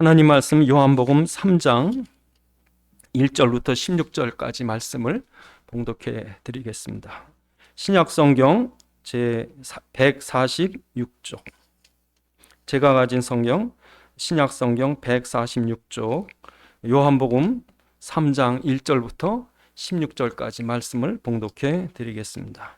하나님 말씀 요한복음 3장 1절부터 16절까지 말씀을 봉독해 드리겠습니다. 신약 성경 제 146쪽. 제가 가진 성경 신약 성경 146쪽 요한복음 3장 1절부터 16절까지 말씀을 봉독해 드리겠습니다.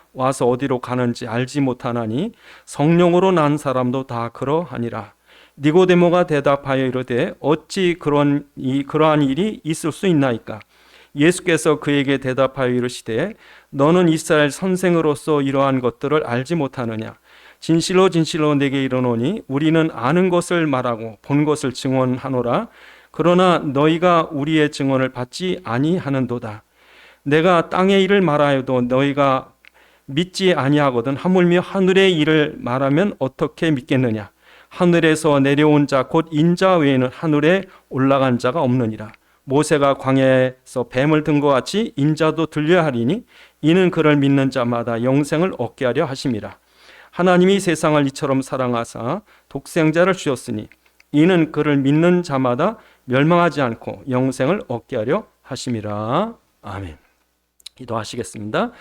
와서 어디로 가는지 알지 못하나니 성령으로 난 사람도 다 그러하니라. 니고데모가 대답하여 이르되 어찌 그런 이 그러한 일이 있을 수 있나이까? 예수께서 그에게 대답하여 이르시되 너는 이스라엘 선생으로서 이러한 것들을 알지 못하느냐? 진실로 진실로 내게 이르노니 우리는 아는 것을 말하고 본 것을 증언하노라. 그러나 너희가 우리의 증언을 받지 아니하는도다. 내가 땅의 일을 말하여도 너희가 믿지 아니하거든 하물며 하늘의 일을 말하면 어떻게 믿겠느냐? 하늘에서 내려온 자 곧 인자 외에는 하늘에 올라간 자가 없느니라. 모세가 광야에서 뱀을 든 것 같이 인자도 들려야 하리니 이는 그를 믿는 자마다 영생을 얻게 하려 하심이라. 하나님이 세상을 이처럼 사랑하사 독생자를 주셨으니 이는 그를 믿는 자마다 멸망하지 않고 영생을 얻게 하려 하심이라. 아멘 기도하시겠습니다.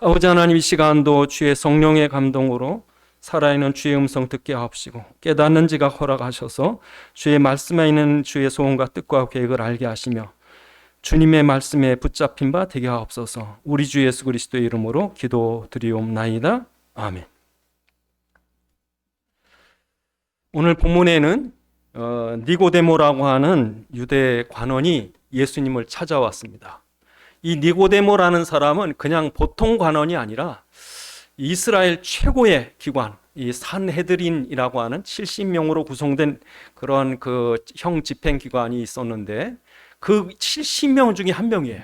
아버지 하나님 이 시간도 주의 성령의 감동으로 살아있는 주의 음성 듣게 하옵시고 깨닫는 지각 허락하셔서 주의 말씀에 있는 주의 소원과 뜻과 계획을 알게 하시며 주님의 말씀에 붙잡힌 바 되게 하옵소서 우리 주 예수 그리스도의 이름으로 기도드리옵나이다. 아멘 오늘 본문에는 어, 니고데모라고 하는 유대 관원이 예수님을 찾아왔습니다. 이 니고데모라는 사람은 그냥 보통 관원이 아니라 이스라엘 최고의 기관, 이 산헤드린이라고 하는 70명으로 구성된 그런 그 형 집행 기관이 있었는데 그 70명 중에 한 명이에요.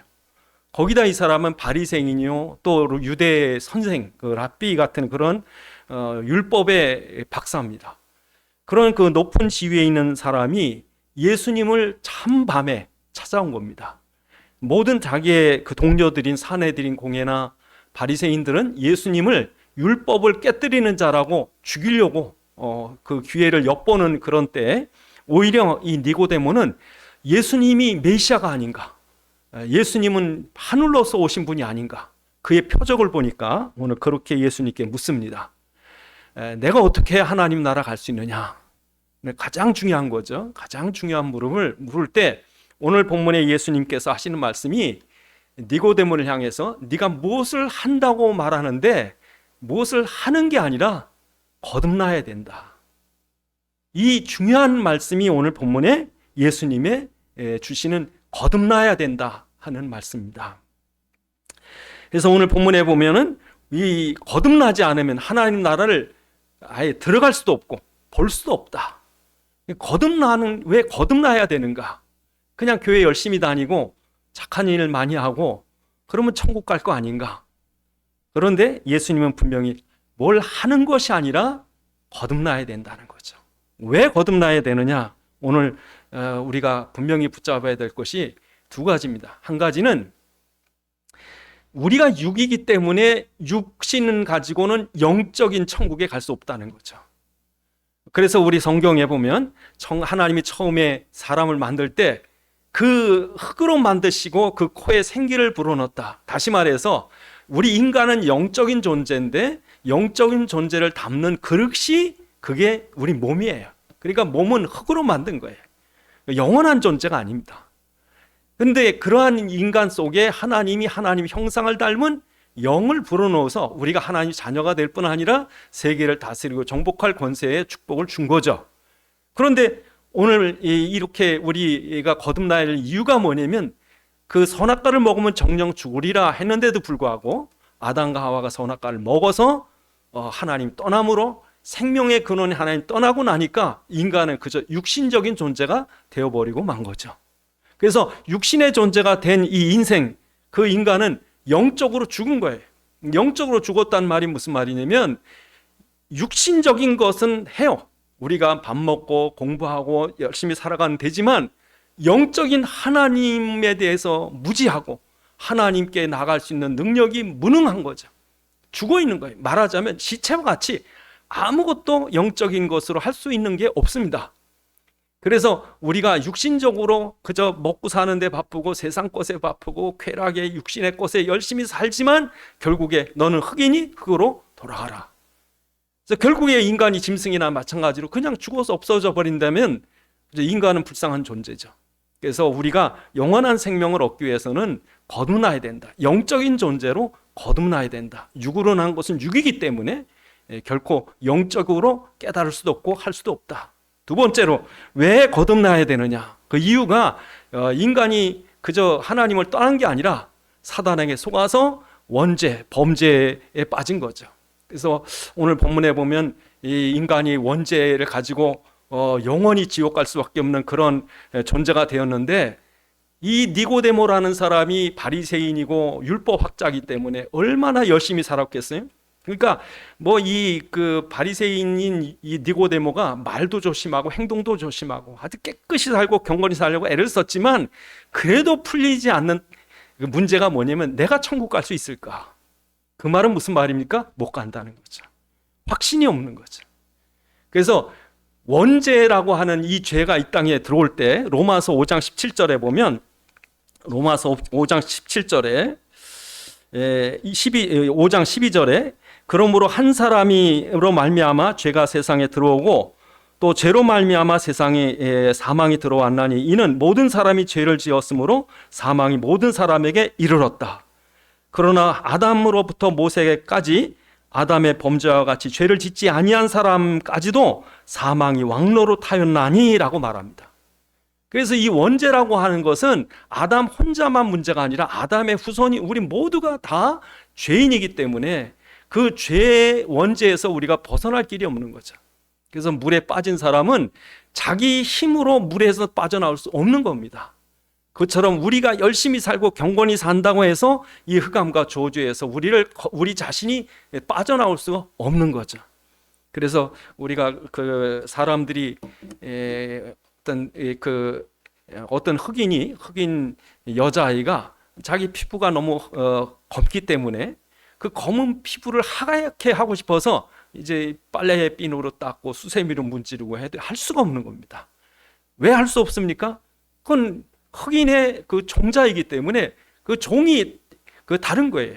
거기다 이 사람은 바리새인이요, 또 유대 선생, 그 랍비 같은 그런 어, 율법의 박사입니다. 그런 그 높은 지위에 있는 사람이 예수님을 참 밤에 찾아온 겁니다. 모든 자기의 그 동료들인 사내들인 공예나 바리새인들은 예수님을 율법을 깨뜨리는 자라고 죽이려고 어, 그 기회를 엿보는 그런 때 오히려 이 니고데모는 예수님이 메시아가 아닌가 예수님은 하늘로서 오신 분이 아닌가 그의 표적을 보니까 오늘 그렇게 예수님께 묻습니다. 내가 어떻게 하나님 나라 갈 수 있느냐? 가장 중요한 거죠. 가장 중요한 물음을 물을 때 오늘 본문에 예수님께서 하시는 말씀이 니고데모를 향해서 네가 무엇을 한다고 말하는데 무엇을 하는 게 아니라 거듭나야 된다. 이 중요한 말씀이 오늘 본문에 예수님의 주시는 거듭나야 된다 하는 말씀입니다. 그래서 오늘 본문에 보면은 이 거듭나지 않으면 하나님 나라를 아예 들어갈 수도 없고 볼 수도 없다. 거듭나는 왜 거듭나야 되는가? 그냥 교회 열심히 다니고 착한 일을 많이 하고 그러면 천국 갈 거 아닌가? 그런데 예수님은 분명히 뭘 하는 것이 아니라 거듭나야 된다는 거죠. 왜 거듭나야 되느냐? 오늘 어, 우리가 분명히 붙잡아야 될 것이 두 가지입니다. 한 가지는 우리가 육이기 때문에 육신을 가지고는 영적인 천국에 갈 수 없다는 거죠. 그래서 우리 성경에 보면 하나님이 처음에 사람을 만들 때 그 흙으로 만드시고 그 코에 생기를 불어넣었다. 다시 말해서 우리 인간은 영적인 존재인데 영적인 존재를 담는 그릇이 그게 우리 몸이에요. 그러니까 몸은 흙으로 만든 거예요. 영원한 존재가 아닙니다. 근데 그러한 인간 속에 하나님이 하나님 형상을 닮은 영을 불어넣어서 우리가 하나님 자녀가 될 뿐 아니라 세계를 다스리고 정복할 권세의 축복을 준 거죠. 그런데 오늘 이- 이렇게 우리가 거듭나야 할 이유가 뭐냐면 그 선악과를 먹으면 정령 죽으리라 했는데도 불구하고 아담과 하와가 선악과를 먹어서 어, 하나님 떠남으로 생명의 근원이 하나님 떠나고 나니까 인간은 그저 육신적인 존재가 되어버리고 만 거죠. 그래서 육신의 존재가 된 이 인생, 그 인간은 영적으로 죽은 거예요. 영적으로 죽었단 말이 무슨 말이냐면 육신적인 것은 해요. 우리가 밥 먹고 공부하고 열심히 살아가는 되지만 영적인 하나님에 대해서 무지하고 하나님께 나갈 수 있는 능력이 무능한 거죠. 죽어 있는 거예요. 말하자면 시체와 같이 아무것도 영적인 것으로 할 수 있는 게 없습니다. 그래서 우리가 육신적으로 그저 먹고 사는데 바쁘고 세상 것에 바쁘고 쾌락에 육신의 것에 열심히 살지만 결국에 너는 흑이니 흑으로 돌아가라. 그래서 결국에 인간이 짐승이나 마찬가지로 그냥 죽어서 없어져 버린다면 인간은 불쌍한 존재죠. 그래서 우리가 영원한 생명을 얻기 위해서는 거듭나야 된다. 영적인 존재로 거듭나야 된다. 육으로 난 것은 육이기 때문에 예, 결코 영적으로 깨달을 수도 없고 할 수도 없다. 두 번째로 왜 거듭나야 되느냐? 그 이유가 어, 인간이 그저 하나님을 떠난 게 아니라 사단에게 속아서 원죄, 범죄에 빠진 거죠. 그래서 오늘 본문에 보면 이 인간이 원죄를 가지고 어, 영원히 지옥 갈 수밖에 없는 그런 존재가 되었는데 이 니고데모라는 사람이 바리새인이고 율법 학자이기 때문에 얼마나 열심히 살았겠어요? 그러니까 뭐 이 그 바리새인인 이 니고데모가 말도 조심하고 행동도 조심하고 아주 깨끗이 살고 경건히 살려고 애를 썼지만 그래도 풀리지 않는 그 문제가 뭐냐면 내가 천국 갈 수 있을까? 그 말은 무슨 말입니까? 못 간다는 거죠. 확신이 없는 거죠. 그래서 원죄라고 하는 이 죄가 이 땅에 들어올 때 로마서 5장 17절에 보면 로마서 5장 17절에 12, 5장 12절에 그러므로 한 사람이로 말미암아 죄가 세상에 들어오고 또 죄로 말미암아 세상에 에, 사망이 들어왔나니 이는 모든 사람이 죄를 지었으므로 사망이 모든 사람에게 이르렀다. 그러나 아담으로부터 모세까지 아담의 범죄와 같이 죄를 짓지 아니한 사람까지도 사망이 왕로로 타였나니라고 말합니다. 그래서 이 원죄라고 하는 것은 아담 혼자만 문제가 아니라 아담의 후손이 우리 모두가 다 죄인이기 때문에 그죄 원죄에서 우리가 벗어날 길이 없는 거죠. 그래서 물에 빠진 사람은 자기 힘으로 물에서 빠져나올 수 없는 겁니다. 그처럼 우리가 열심히 살고 경건히 산다고 해서 이 흑암과 저주에서 우리를 우리 자신이 빠져나올 수가 없는 거죠. 그래서 우리가 그 사람들이 에, 어떤 이그 어떤 흑인이 흑인 여자아이가 자기 피부가 너무 어, 검기 때문에 그 검은 피부를 하얗게 하고 싶어서 이제 빨래 비누로 닦고 수세미로 문지르고 해도 할 수가 없는 겁니다. 왜 할 수 없습니까? 그건 흑인의 그 종자이기 때문에 그 종이 그 다른 거예요.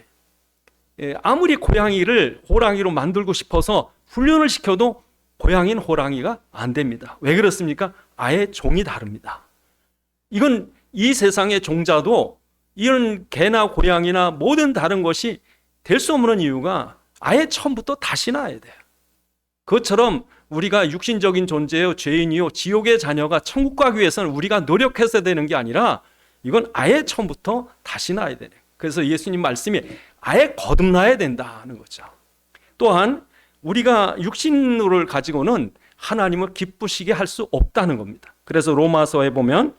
예, 아무리 고양이를 호랑이로 만들고 싶어서 훈련을 시켜도 고양이는 호랑이가 안 됩니다. 왜 그렇습니까? 아예 종이 다릅니다. 이건 이 세상의 종자도 이런 개나 고양이나 모든 다른 것이 될 수 없는 이유가 아예 처음부터 다시 나야 돼요. 그것처럼 우리가 육신적인 존재요, 죄인이요, 지옥의 자녀가 천국 가기 위해서는 우리가 노력해서 되는 게 아니라 이건 아예 처음부터 다시 나야 돼요. 그래서 예수님 말씀이 아예 거듭나야 된다는 거죠. 또한 우리가 육신을 가지고는 하나님을 기쁘시게 할 수 없다는 겁니다. 그래서 로마서에 보면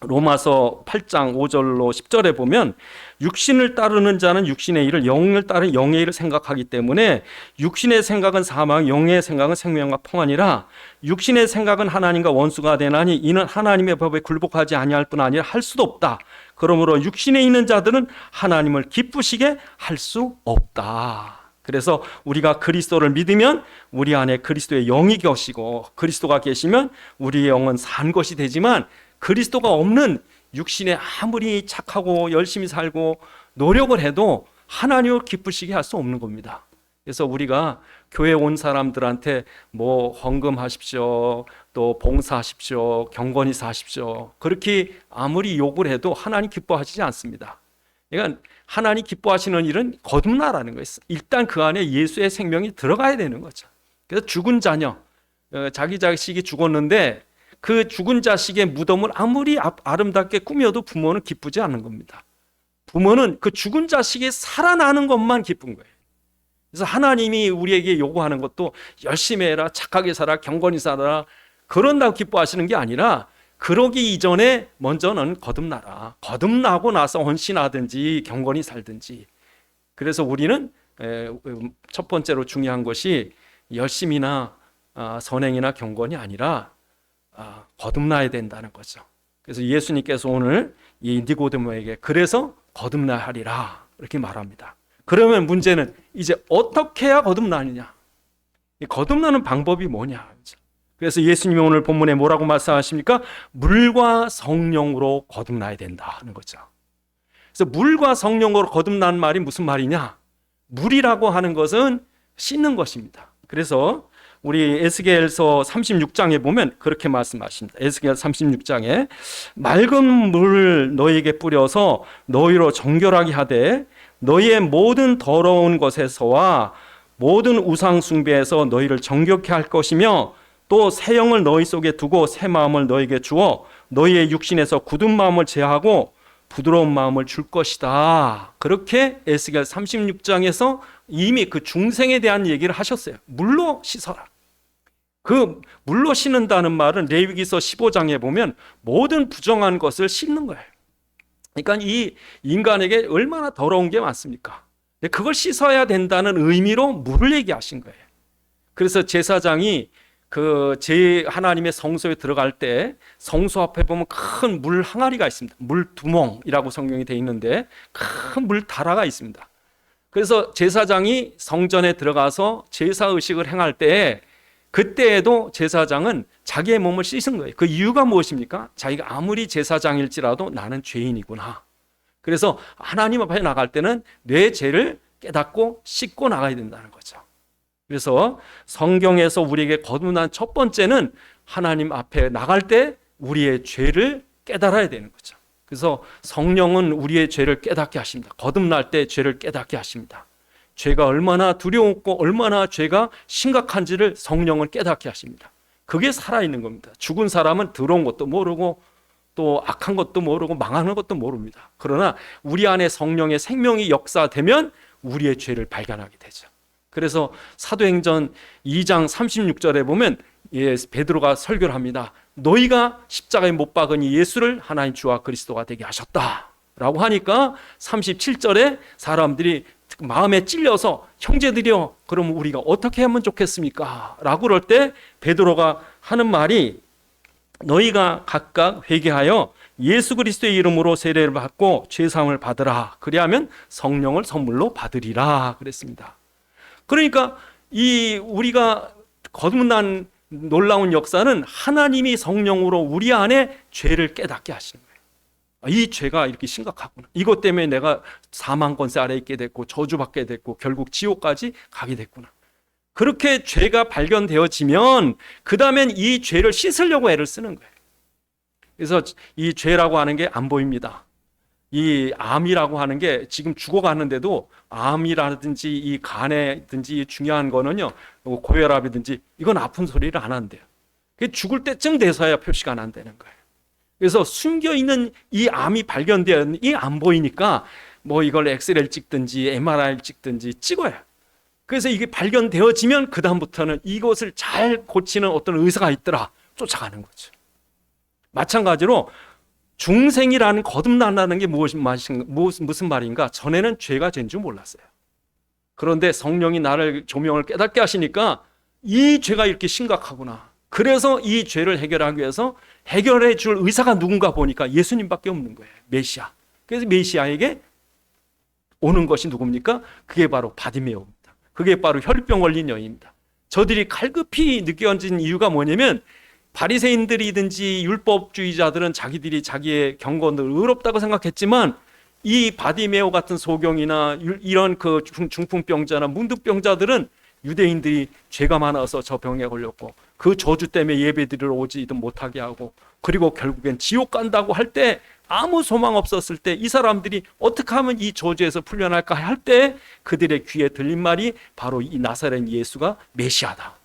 로마서 8장 5절로 10절에 보면 육신을 따르는 자는 육신의 일을 영을 따르는 영의 일을 생각하기 때문에 육신의 생각은 사망, 영의 생각은 생명과 평안이라 육신의 생각은 하나님과 원수가 되나니 이는 하나님의 법에 굴복하지 아니할 뿐 아니라 할 수도 없다. 그러므로 육신에 있는 자들은 하나님을 기쁘시게 할 수 없다. 그래서 우리가 그리스도를 믿으면 우리 안에 그리스도의 영이 계시고 그리스도가 계시면 우리의 영은 산 것이 되지만 그리스도가 없는 육신에 아무리 착하고 열심히 살고 노력을 해도 하나님을 기쁘시게 할 수 없는 겁니다. 그래서 우리가 교회 온 사람들한테 뭐 헌금하십시오, 또 봉사하십시오, 경건히 사십시오. 그렇게 아무리 욕을 해도 하나님 기뻐하시지 않습니다. 그러니까 하나님 기뻐하시는 일은 거듭나라는 거예요. 일단 그 안에 예수의 생명이 들어가야 되는 거죠. 그래서 죽은 자녀, 어, 자기 자식이 죽었는데 그 죽은 자식의 무덤을 아무리 아- 아름답게 꾸며도 부모는 기쁘지 않는 겁니다. 부모는 그 죽은 자식이 살아나는 것만 기쁜 거예요. 그래서 하나님이 우리에게 요구하는 것도 열심히 해라, 착하게 살아, 경건히 살아라, 그런다고 기뻐하시는 게 아니라 그러기 이전에 먼저 는 거듭나라. 거듭나고 나서 헌신하든지 경건히 살든지. 그래서 우리는 에, 음, 첫 번째로 중요한 것이 열심이나 아, 선행이나 경건이 아니라 아, 거듭나야 된다는 거죠. 그래서 예수님께서 오늘 이 니고데모에게 그래서 거듭나야 하리라 이렇게 말합니다. 그러면 문제는 이제 어떻게 해야 거듭나느냐? 이 거듭나는 방법이 뭐냐? 그래서 예수님이 오늘 본문에 뭐라고 말씀하십니까? 물과 성령으로 거듭나야 된다는 거죠. 그래서 물과 성령으로 거듭나는 말이 무슨 말이냐? 물이라고 하는 것은 씻는 것입니다. 그래서 우리 에스겔서 36장에 보면 그렇게 말씀하십니다. 에스겔 36장에 맑은 물을 너희에게 뿌려서 너희로 정결하게 하되 너희의 모든 더러운 것에서와 모든 우상 숭배에서 너희를 정결케 할 것이며 또 새 영을 너희 속에 두고 새 마음을 너희에게 주어 너희의 육신에서 굳은 마음을 제하고 부드러운 마음을 줄 것이다. 그렇게 에스겔 36장에서 이미 그 중생에 대한 얘기를 하셨어요. 물로 씻어라. 그 물로 씻는다는 말은 레위기서 15장에 보면 모든 부정한 것을 씻는 거예요. 그러니까 이 인간에게 얼마나 더러운 게 많습니까? 그걸 씻어야 된다는 의미로 물을 얘기하신 거예요. 그래서 제사장이 그 제 하나님의 성소에 들어갈 때 성소 앞에 보면 큰 물 항아리가 있습니다. 물 두멍이라고 성경이 돼 있는데 큰 물 다라가 있습니다. 그래서 제사장이 성전에 들어가서 제사 의식을 행할 때 그때에도 제사장은 자기의 몸을 씻은 거예요. 그 이유가 무엇입니까? 자기가 아무리 제사장일지라도 나는 죄인이구나. 그래서 하나님 앞에 나갈 때는 내 죄를 깨닫고 씻고 나가야 된다는 거죠. 그래서 성경에서 우리에게 거듭난 첫 번째는 하나님 앞에 나갈 때 우리의 죄를 깨달아야 되는 거죠. 그래서 성령은 우리의 죄를 깨닫게 하십니다. 거듭날 때 죄를 깨닫게 하십니다. 죄가 얼마나 두려웠고 얼마나 죄가 심각한지를 성령은 깨닫게 하십니다. 그게 살아있는 겁니다. 죽은 사람은 더러운 것도 모르고 또 악한 것도 모르고 망하는 것도 모릅니다. 그러나 우리 안에 성령의 생명이 역사되면 우리의 죄를 발견하게 되죠. 그래서 사도행전 2장 36절에 보면 예, 베드로가 설교를 합니다. 너희가 십자가에 못 박으니 예수를 하나님 주와 그리스도가 되게 하셨다. 라고 하니까 37절에 사람들이 마음에 찔려서 형제들이여 그럼 우리가 어떻게 하면 좋겠습니까? 라고 그럴 때 베드로가 하는 말이 너희가 각각 회개하여 예수 그리스도의 이름으로 세례를 받고 죄 사함을 받으라. 그리하면 성령을 선물로 받으리라 그랬습니다. 그러니까 이 우리가 거듭난 놀라운 역사는 하나님이 성령으로 우리 안에 죄를 깨닫게 하시는 거예요. 아, 이 죄가 이렇게 심각하구나. 이것 때문에 내가 사망 권세 아래 있게 됐고 저주받게 됐고 결국 지옥까지 가게 됐구나. 그렇게 죄가 발견되어지면 그 다음엔 이 죄를 씻으려고 애를 쓰는 거예요. 그래서 이 죄라고 하는 게 안 보입니다. 이 암이라고 하는 게 지금 죽어가는데도 암이라든지 이 간에든지 중요한 거는요 뭐 고혈압이든지 이건 아픈 소리를 안 한대요. 그 죽을 때쯤 돼서야 표시가 난다는 거예요. 그래서 숨겨 있는 이 암이 발견되어 이안 보이니까 뭐 이걸 엑스레이를 찍든지 MRI를 찍든지 찍어요. 그래서 이게 발견되어지면 그 다음부터는 이것을 잘 고치는 어떤 의사가 있더라 쫓아가는 거죠. 마찬가지로 중생이라는 거듭난다는 게 무엇, 무슨 말인가? 전에는 죄가 죄인 줄 몰랐어요. 그런데 성령이 나를 조명을 깨닫게 하시니까 이 죄가 이렇게 심각하구나. 그래서 이 죄를 해결하기 위해서 해결해 줄 의사가 누군가 보니까 예수님밖에 없는 거예요. 메시아. 그래서 메시아에게 오는 것이 누굽니까? 그게 바로 바디메오입니다. 그게 바로 혈병 걸린 여인입니다. 저들이 갈급히 느껴진 이유가 뭐냐면 바리새인들이든지 율법주의자들은 자기들이 자기의 경건을 의롭다고 생각했지만 이 바디메오 같은 소경이나 유- 이런 그 중- 중풍병자나 문득병자들은 유대인들이 죄가 많아서 저 병에 걸렸고 그 저주 때문에 예배드리러 오지도 못하게 하고 그리고 결국엔 지옥 간다고 할 때 아무 소망 없었을 때 이 사람들이 어떻게 하면 이 저주에서 풀려날까 할 때 그들의 귀에 들린 말이 바로 이 나사렛 예수가 메시아다.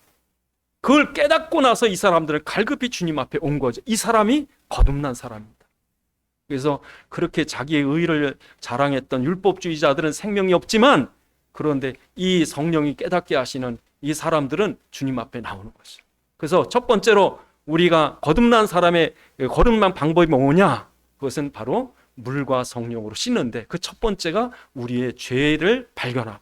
그걸 깨닫고 나서 이 사람들은 갈급히 주님 앞에 온 거죠. 이 사람이 거듭난 사람입니다. 그래서 그렇게 자기의 의를 자랑했던 율법주의자들은 생명이 없지만 그런데 이 성령이 깨닫게 하시는 이 사람들은 주님 앞에 나오는 거죠. 그래서 첫 번째로 우리가 거듭난 사람의 거듭난 방법이 뭐냐? 그것은 바로 물과 성령으로 씻는데 그 첫 번째가 우리의 죄를 발견하고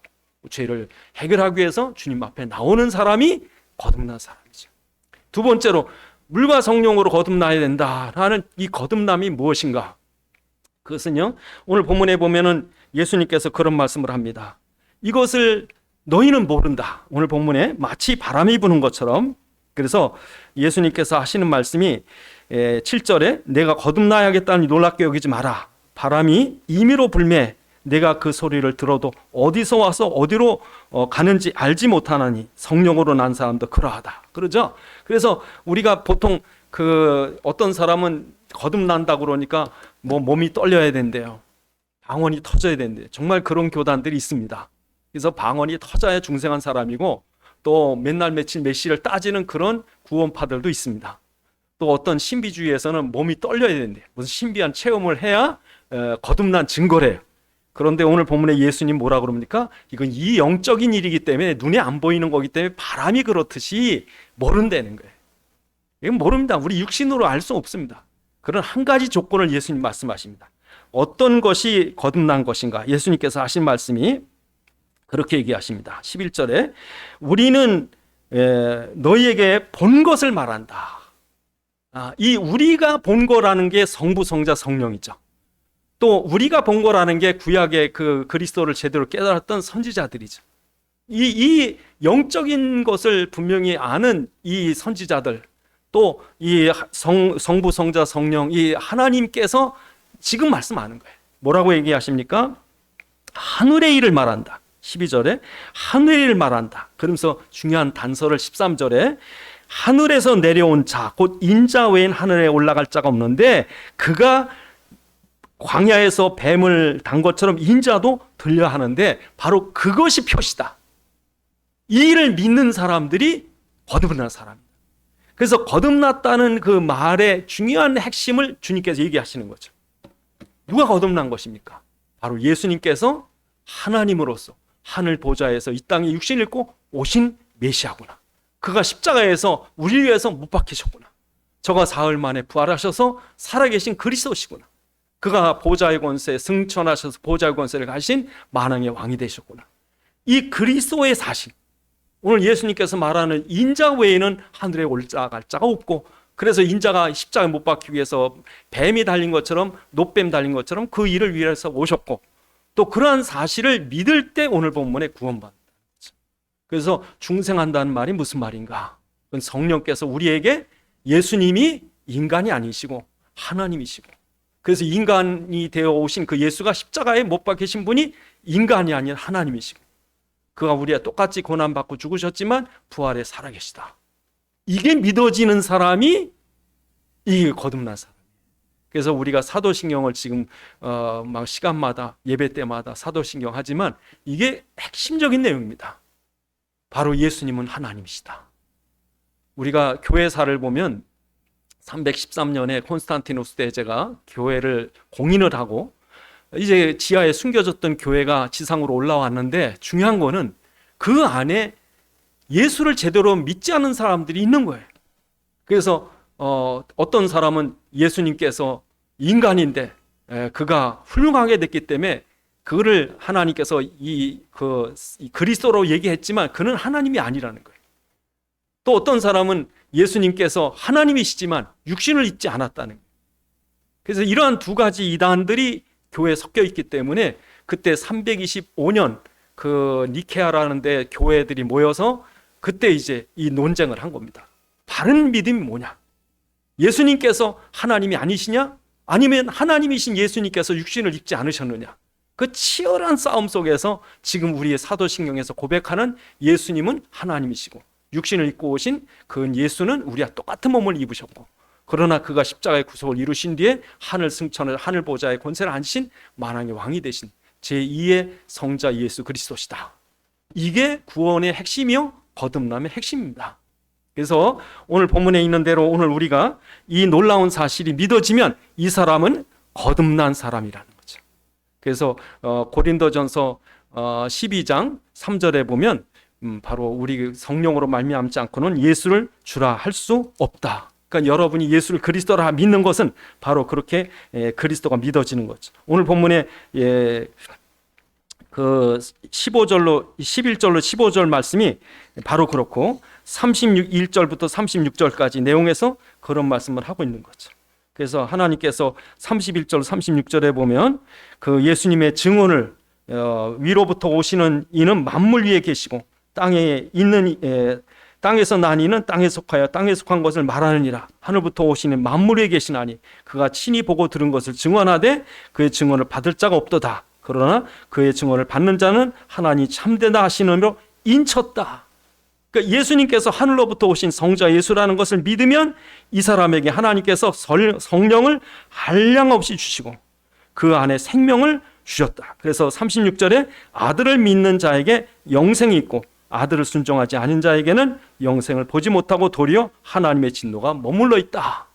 죄를 해결하기 위해서 주님 앞에 나오는 사람이 거듭난 사람이죠. 두 번째로 물과 성령으로 거듭나야 된다라는 이 거듭남이 무엇인가? 그것은요. 오늘 본문에 보면은 예수님께서 그런 말씀을 합니다. 이것을 너희는 모른다. 오늘 본문에 마치 바람이 부는 것처럼 그래서 예수님께서 하시는 말씀이 7절에 내가 거듭나야겠다니 놀랍게 여기지 마라. 바람이 임의로 불매 내가 그 소리를 들어도 어디서 와서 어디로 어, 가는지 알지 못하나니 성령으로 난 사람도 그러하다. 그러죠? 그래서 우리가 보통 그 어떤 사람은 거듭난다 그러니까 뭐 몸이 떨려야 된대요. 방언이 터져야 된대요. 정말 그런 교단들이 있습니다. 그래서 방언이 터져야 중생한 사람이고 또 맨날 며칠 몇 시를 따지는 그런 구원파들도 있습니다. 또 어떤 신비주의에서는 몸이 떨려야 된대요. 무슨 신비한 체험을 해야 에, 거듭난 증거래요. 그런데 오늘 본문에 예수님 뭐라 그럽니까? 이건 이 영적인 일이기 때문에 눈에 안 보이는 거기 때문에 바람이 그렇듯이 모른다는 거예요. 이건 모릅니다. 우리 육신으로 알 수 없습니다. 그런 한 가지 조건을 예수님 말씀하십니다. 어떤 것이 거듭난 것인가? 예수님께서 하신 말씀이 그렇게 얘기하십니다. 11절에 우리는 에, 너희에게 본 것을 말한다. 아, 이 우리가 본 거라는 게 성부, 성자, 성령이죠. 또 우리가 본 거라는 게 구약의 그 그리스도를 제대로 깨달았던 선지자들이죠. 이, 이 영적인 것을 분명히 아는 이 선지자들, 또 이 성부, 성자, 성령, 이 하나님께서 지금 말씀하는 거예요. 뭐라고 얘기하십니까? 하늘의 일을 말한다. 12절에 하늘의 일을 말한다. 그러면서 중요한 단서를 13절에 하늘에서 내려온 자, 곧 인자 외엔 하늘에 올라갈 자가 없는데 그가 광야에서 뱀을 단 것처럼 인자도 들려 하는데 바로 그것이 표시다. 이 일을 믿는 사람들이 거듭난 사람입니다. 그래서 거듭났다는 그 말의 중요한 핵심을 주님께서 얘기하시는 거죠. 누가 거듭난 것입니까? 바로 예수님께서 하나님으로서 하늘 보좌에서 이 땅에 육신을 입고 오신 메시아구나. 그가 십자가에서 우리를 위해서 못 박히셨구나. 저가 사흘 만에 부활하셔서 살아계신 그리스도시구나. 그가 보좌의 권세 승천하셔서 보좌의 권세를 가신 만왕의 왕이 되셨구나. 이 그리스도의 사실. 오늘 예수님께서 말하는 인자 외에는 하늘에 올자갈 자가 없고 그래서 인자가 십자가에 못 박히기 위해서 뱀이 달린 것처럼 노뱀 달린 것처럼 그 일을 위해서 오셨고 또 그러한 사실을 믿을 때 오늘 본문에 구원받는다. 그래서 중생한다는 말이 무슨 말인가? 그건 성령께서 우리에게 예수님이 인간이 아니시고 하나님이시고 그래서 인간이 되어 오신 그 예수가 십자가에 못 박히신 분이 인간이 아닌 하나님이시고 그가 우리와 똑같이 고난받고 죽으셨지만 부활에 살아계시다. 이게 믿어지는 사람이 이 거듭난 사람. 그래서 우리가 사도신경을 지금 어, 막 시간마다 예배 때마다 사도신경 하지만 이게 핵심적인 내용입니다. 바로 예수님은 하나님이시다. 우리가 교회사를 보면 313년에 콘스탄티누스 대제가 교회를 공인을 하고 이제 지하에 숨겨졌던 교회가 지상으로 올라왔는데 중요한 거는 그 안에 예수를 제대로 믿지 않는 사람들이 있는 거예요. 그래서 어, 어떤 사람은 예수님께서 인간인데 에, 그가 훌륭하게 됐기 때문에 그를 하나님께서 이, 그, 이 그리스도로 얘기했지만 그는 하나님이 아니라는 거예요. 또 어떤 사람은 예수님께서 하나님이시지만 육신을 잊지 않았다는 거예요. 그래서 이러한 두 가지 이단들이 교회에 섞여 있기 때문에 그때 325년 그 니케아라는 데 교회들이 모여서 그때 이제 이 논쟁을 한 겁니다. 바른 믿음이 뭐냐? 예수님께서 하나님이 아니시냐? 아니면 하나님이신 예수님께서 육신을 입지 않으셨느냐? 그 치열한 싸움 속에서 지금 우리의 사도신경에서 고백하는 예수님은 하나님이시고 육신을 입고 오신 그 예수는 우리와 똑같은 몸을 입으셨고 그러나 그가 십자가의 구속을 이루신 뒤에 하늘 승천을 하늘 보좌의 권세를 앉으신 만왕의 왕이 되신 제2의 성자 예수 그리스도시다. 이게 구원의 핵심이요 거듭남의 핵심입니다. 그래서 오늘 본문에 있는 대로 오늘 우리가 이 놀라운 사실이 믿어지면 이 사람은 거듭난 사람이라는 거죠. 그래서 어, 고린도전서 어, 12장 3절에 보면 음, 바로 우리 성령으로 말미암지 않고는 예수를 주라 할 수 없다. 그러니까 여러분이 예수를 그리스도라 믿는 것은 바로 그렇게 예, 그리스도가 믿어지는 거죠. 오늘 본문에 예, 그 15절로 11절로 15절 말씀이 바로 그렇고 36 1절부터 36절까지 내용에서 그런 말씀을 하고 있는 거죠. 그래서 하나님께서 31절 36절에 보면 그 예수님의 증언을 어, 위로부터 오시는 이는 만물 위에 계시고 땅에 있는 에, 땅에서 난 이는 땅에 속하여 땅에 속한 것을 말하느니라 하늘부터 오시는 만물 위에 계시나니 그가 친히 보고 들은 것을 증언하되 그의 증언을 받을 자가 없도다 그러나 그의 증언을 받는 자는 하나님 참되다 하시느며 인쳤다 그러니까 예수님께서 하늘로부터 오신 성자 예수라는 것을 믿으면 이 사람에게 하나님께서 설- 성령을 한량 없이 주시고 그 안에 생명을 주셨다. 그래서 36절에 아들을 믿는 자에게 영생이 있고 아들을 순종하지 않은 자에게는 영생을 보지 못하고 도리어 하나님의 진노가 머물러 있다.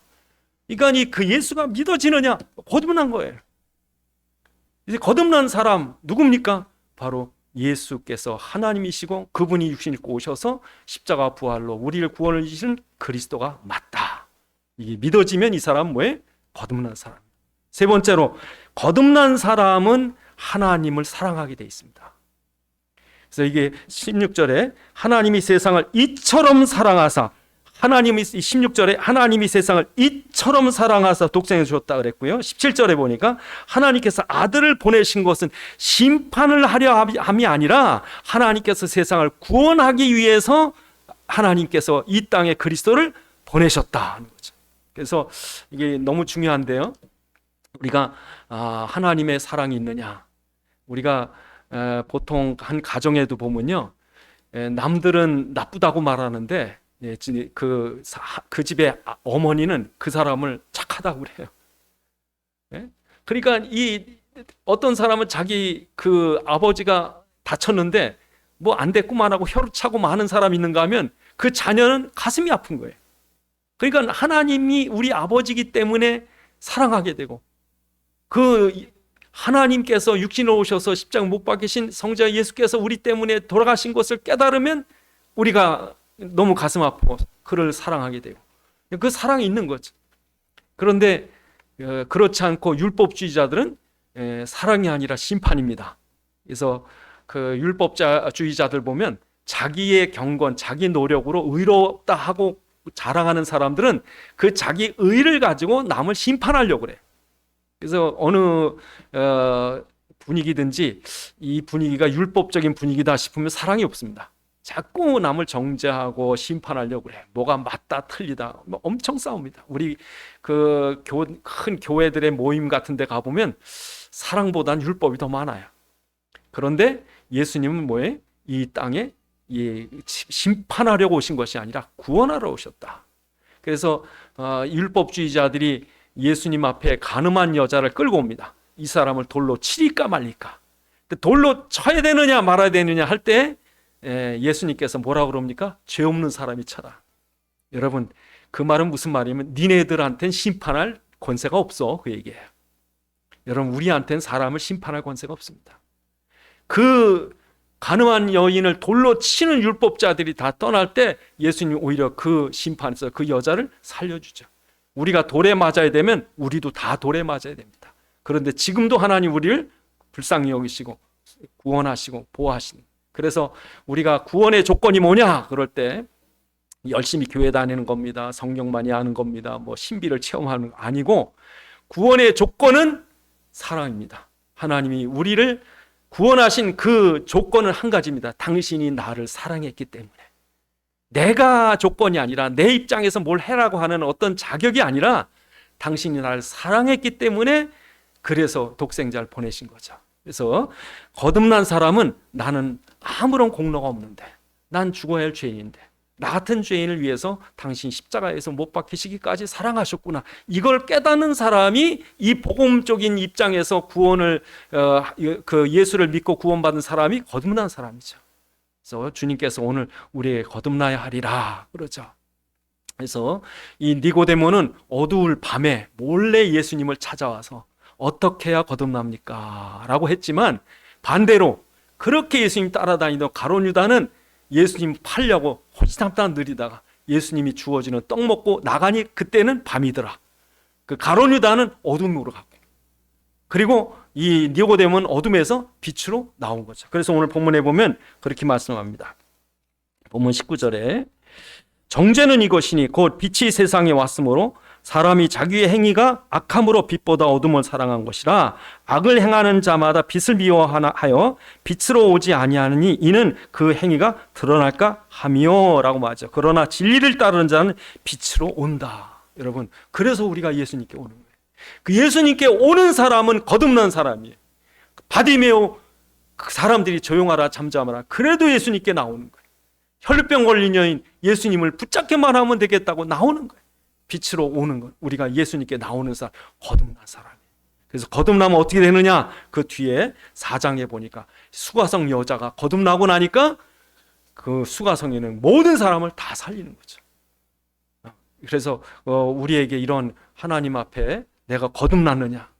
그러니까 그 예수가 믿어지느냐 거듭난 거예요. 이제 거듭난 사람 누굽니까? 바로 예수께서 하나님이시고 그분이 육신 입고 오셔서 십자가 부활로 우리를 구원을 주신 그리스도가 맞다. 이게 믿어지면 이 사람 뭐에 거듭난 사람. 세 번째로 거듭난 사람은 하나님을 사랑하게 돼 있습니다. 그래서 이게 16절에 하나님이 세상을 이처럼 사랑하사 하나님이 16절에 하나님이 세상을 이처럼 사랑하사 독생해 주었다 그랬고요. 17절에 보니까 하나님께서 아들을 보내신 것은 심판을 하려 함이 아니라 하나님께서 세상을 구원하기 위해서 하나님께서 이 땅에 그리스도를 보내셨다는 거죠. 그래서 이게 너무 중요한데요. 우리가 아, 하나님의 사랑이 있느냐? 우리가 에, 보통 한 가정에도 보면요, 에, 남들은 나쁘다고 말하는데 예, 지- 그, 사- 그 집의 아- 어머니는 그 사람을 착하다고 그래요. 예? 그러니까 이 어떤 사람은 자기 그 아버지가 다쳤는데 뭐 안 됐구만 하고 혀를 차고 마는 사람 있는가 하면 그 자녀는 가슴이 아픈 거예요. 그러니까 하나님이 우리 아버지기 때문에 사랑하게 되고 그 하나님께서 육신으로 오셔서 십자가 못 박히신 성자 예수께서 우리 때문에 돌아가신 것을 깨달으면 우리가 너무 가슴 아프고 그를 사랑하게 되고 그 사랑이 있는 거죠. 그런데 어, 그렇지 않고 율법주의자들은 에, 사랑이 아니라 심판입니다. 그래서 그 율법주의자들 보면 자기의 경건, 자기 노력으로 의롭다 하고 자랑하는 사람들은 그 자기 의를 가지고 남을 심판하려고 그래. 그래서 어느 어, 분위기든지 이 분위기가 율법적인 분위기다 싶으면 사랑이 없습니다. 자꾸 남을 정죄하고 심판하려고 그래. 뭐가 맞다 틀리다. 뭐 엄청 싸웁니다. 우리 그 큰 교회들의 모임 같은 데 가보면 사랑보다는 율법이 더 많아요. 그런데 예수님은 뭐에? 이 땅에 이 심판하려고 오신 것이 아니라 구원하러 오셨다. 그래서 어, 율법주의자들이 예수님 앞에 가늠한 여자를 끌고 옵니다. 이 사람을 돌로 치릴까 말릴까. 돌로 쳐야 되느냐 말아야 되느냐 할 때 예수님께서 뭐라 그럽니까? 죄 없는 사람이 쳐라. 여러분 그 말은 무슨 말이냐면 니네들한텐 심판할 권세가 없어 그 얘기예요. 여러분 우리한텐 사람을 심판할 권세가 없습니다. 그 가늠한 여인을 돌로 치는 율법자들이 다 떠날 때 예수님 오히려 그 심판에서 그 여자를 살려주죠. 우리가 돌에 맞아야 되면 우리도 다 돌에 맞아야 됩니다. 그런데 지금도 하나님 우리를 불쌍히 여기시고 구원하시고 보호하시는. 그래서 우리가 구원의 조건이 뭐냐? 그럴 때 열심히 교회 다니는 겁니다. 성경 많이 아는 겁니다. 뭐 신비를 체험하는 거 아니고 구원의 조건은 사랑입니다. 하나님이 우리를 구원하신 그 조건은 한 가지입니다. 당신이 나를 사랑했기 때문에. 내가 조건이 아니라 내 입장에서 뭘 해라고 하는 어떤 자격이 아니라 당신이 나를 사랑했기 때문에 그래서 독생자를 보내신 거죠. 그래서 거듭난 사람은 나는 아무런 공로가 없는데 난 죽어야 할 죄인인데 나 같은 죄인을 위해서 당신 십자가에서 못 박히시기까지 사랑하셨구나. 이걸 깨닫는 사람이 이 복음적인 입장에서 구원을 어, 그 예수를 믿고 구원받은 사람이 거듭난 사람이죠. 그래서 주님께서 오늘 우리에게 거듭나야 하리라 그러죠. 그래서 이 니고데모는 어두울 밤에 몰래 예수님을 찾아와서 어떻게 해야 거듭납니까? 라고 했지만 반대로 그렇게 예수님 따라다니던 가론 유다는 예수님 팔려고 호시탐탐 느리다가 예수님이 주어지는 떡 먹고 나가니 그때는 밤이더라. 그 가론 유다는 어둠으로 갔고 그리고 이 니고데모는 어둠에서 빛으로 나온 거죠. 그래서 오늘 본문에 보면 그렇게 말씀합니다. 본문 19절에 정죄는 이것이니 곧 빛이 세상에 왔으므로 사람이 자기의 행위가 악함으로 빛보다 어둠을 사랑한 것이라 악을 행하는 자마다 빛을 미워하여 빛으로 오지 아니하느니 이는 그 행위가 드러날까 함이요라고 말하죠. 그러나 진리를 따르는 자는 빛으로 온다. 여러분, 그래서 우리가 예수님께 오는 거예요. 그 예수님께 오는 사람은 거듭난 사람이에요. 바디메오 그 사람들이 조용하라 잠잠하라. 그래도 예수님께 나오는 거예요. 혈병 걸린 여인 예수님을 붙잡게만 하면 되겠다고 나오는 거예요. 빛으로 오는 것. 우리가 예수님께 나오는 사람, 거듭난 사람이에요. 그래서 거듭나면 어떻게 되느냐? 그 뒤에 사장에 보니까 수가성 여자가 거듭나고 나니까 그 수가성에는 모든 사람을 다 살리는 거죠. 그래서 어, 우리에게 이런 하나님 앞에 내가 거듭났느냐?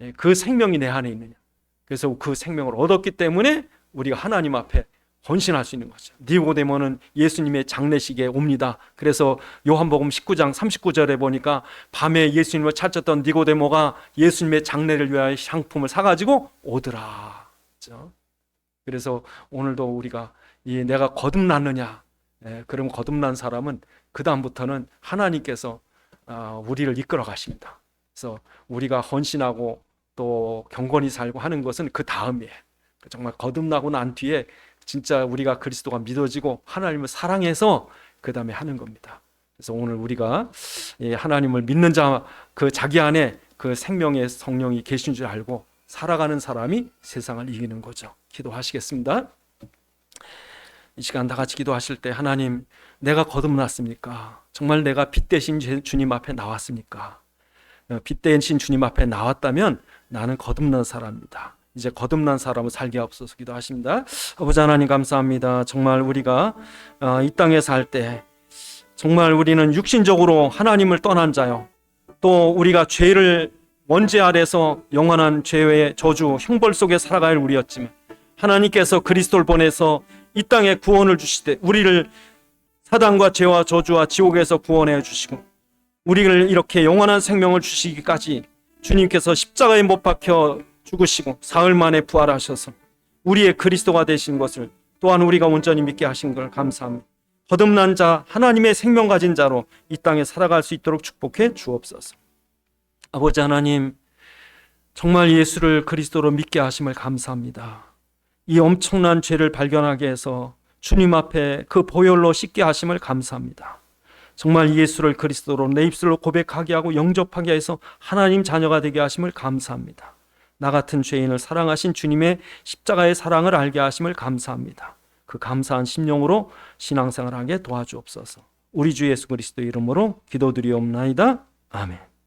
예, 그 생명이 내 안에 있느냐? 그래서 그 생명을 얻었기 때문에 우리가 하나님 앞에 헌신할 수 있는 거죠. 니고데모는 예수님의 장례식에 옵니다. 그래서 요한복음 19장 39절에 보니까 밤에 예수님을 찾았던 니고데모가 예수님의 장례를 위하여 상품을 사가지고 오더라. 그렇죠? 그래서 오늘도 우리가 이 내가 거듭났느냐? 예, 그럼 거듭난 사람은 그 다음부터는 하나님께서 아, 우리를 이끌어 가십니다. 그래서 우리가 헌신하고 또 경건히 살고 하는 것은 그 다음이에요. 정말 거듭나고 난 뒤에 진짜 우리가 그리스도가 믿어지고 하나님을 사랑해서 그 다음에 하는 겁니다. 그래서 오늘 우리가 하나님을 믿는 자 그 자기 안에 그 생명의 성령이 계신 줄 알고 살아가는 사람이 세상을 이기는 거죠. 기도하시겠습니다. 이 시간 다 같이 기도하실 때 하나님 내가 거듭났습니까? 정말 내가 빛 대신 주님 앞에 나왔습니까? 어, 빛 대신 주님 앞에 나왔다면 나는 거듭난 사람입니다. 이제 거듭난 사람을 살게 없어서 기도하십니다. 아버지 하나님 감사합니다. 정말 우리가 어, 이 땅에 살 때 정말 우리는 육신적으로 하나님을 떠난 자요. 또 우리가 죄를 원죄 아래서 영원한 죄의 저주 형벌 속에 살아갈 우리였지만 하나님께서 그리스도를 보내서 이 땅에 구원을 주시되 우리를 사단과 죄와 저주와 지옥에서 구원해 주시고 우리를 이렇게 영원한 생명을 주시기까지 주님께서 십자가에 못 박혀 죽으시고 사흘 만에 부활하셔서 우리의 그리스도가 되신 것을 또한 우리가 온전히 믿게 하신 걸 감사합니다. 거듭난 자 하나님의 생명 가진 자로 이 땅에 살아갈 수 있도록 축복해 주옵소서. 아버지 하나님 정말 예수를 그리스도로 믿게 하심을 감사합니다. 이 엄청난 죄를 발견하게 해서 주님 앞에 그 보혈로 씻게 하심을 감사합니다. 정말 예수를 그리스도로 내 입술로 고백하게 하고 영접하게 해서 하나님 자녀가 되게 하심을 감사합니다. 나 같은 죄인을 사랑하신 주님의 십자가의 사랑을 알게 하심을 감사합니다. 그 감사한 심령으로 신앙생활하게 도와주옵소서. 우리 주 예수 그리스도 이름으로 기도드리옵나이다. 아멘.